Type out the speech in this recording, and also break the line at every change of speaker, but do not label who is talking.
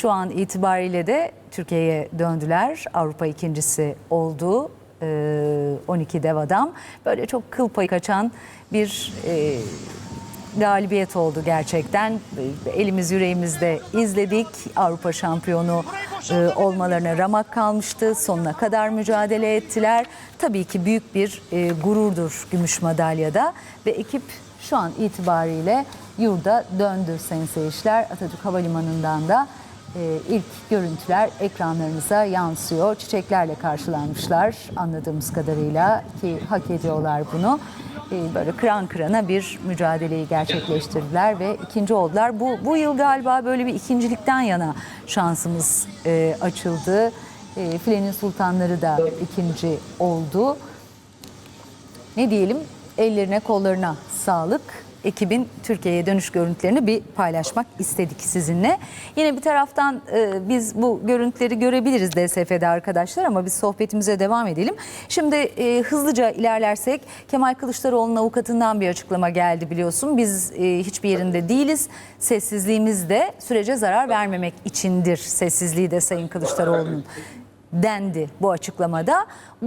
şu an itibariyle de Türkiye'ye döndüler. Avrupa ikincisi oldu. Ee, 12 dev adam. Böyle çok kıl payı kaçan bir e, galibiyet oldu gerçekten. Elimiz yüreğimizde izledik. Avrupa şampiyonu e, olmalarına ramak kalmıştı. Sonuna kadar mücadele ettiler. Tabii ki büyük bir e, gururdur gümüş madalyada ve ekip şu an itibariyle yurda döndü sayın seyirciler. Atatürk Havalimanı'ndan da ilk görüntüler ekranlarınıza yansıyor. Çiçeklerle karşılanmışlar anladığımız kadarıyla ki hak ediyorlar bunu. E, böyle kıran kırana bir mücadeleyi gerçekleştirdiler ve ikinci oldular. Bu, bu yıl galiba böyle bir ikincilikten yana şansımız e, açıldı. E, Filenin Sultanları da ikinci oldu. Ne diyelim ellerine kollarına sağlık. Ekibin Türkiye'ye dönüş görüntülerini bir paylaşmak istedik sizinle. Yine bir taraftan e, biz bu görüntüleri görebiliriz DSF'de arkadaşlar ama biz sohbetimize devam edelim. Şimdi e, hızlıca ilerlersek Kemal Kılıçdaroğlu'nun avukatından bir açıklama geldi biliyorsun. Biz e, hiçbir yerinde değiliz. Sessizliğimiz de sürece zarar vermemek içindir. Sessizliği de Sayın Kılıçdaroğlu'nun dendi bu açıklamada.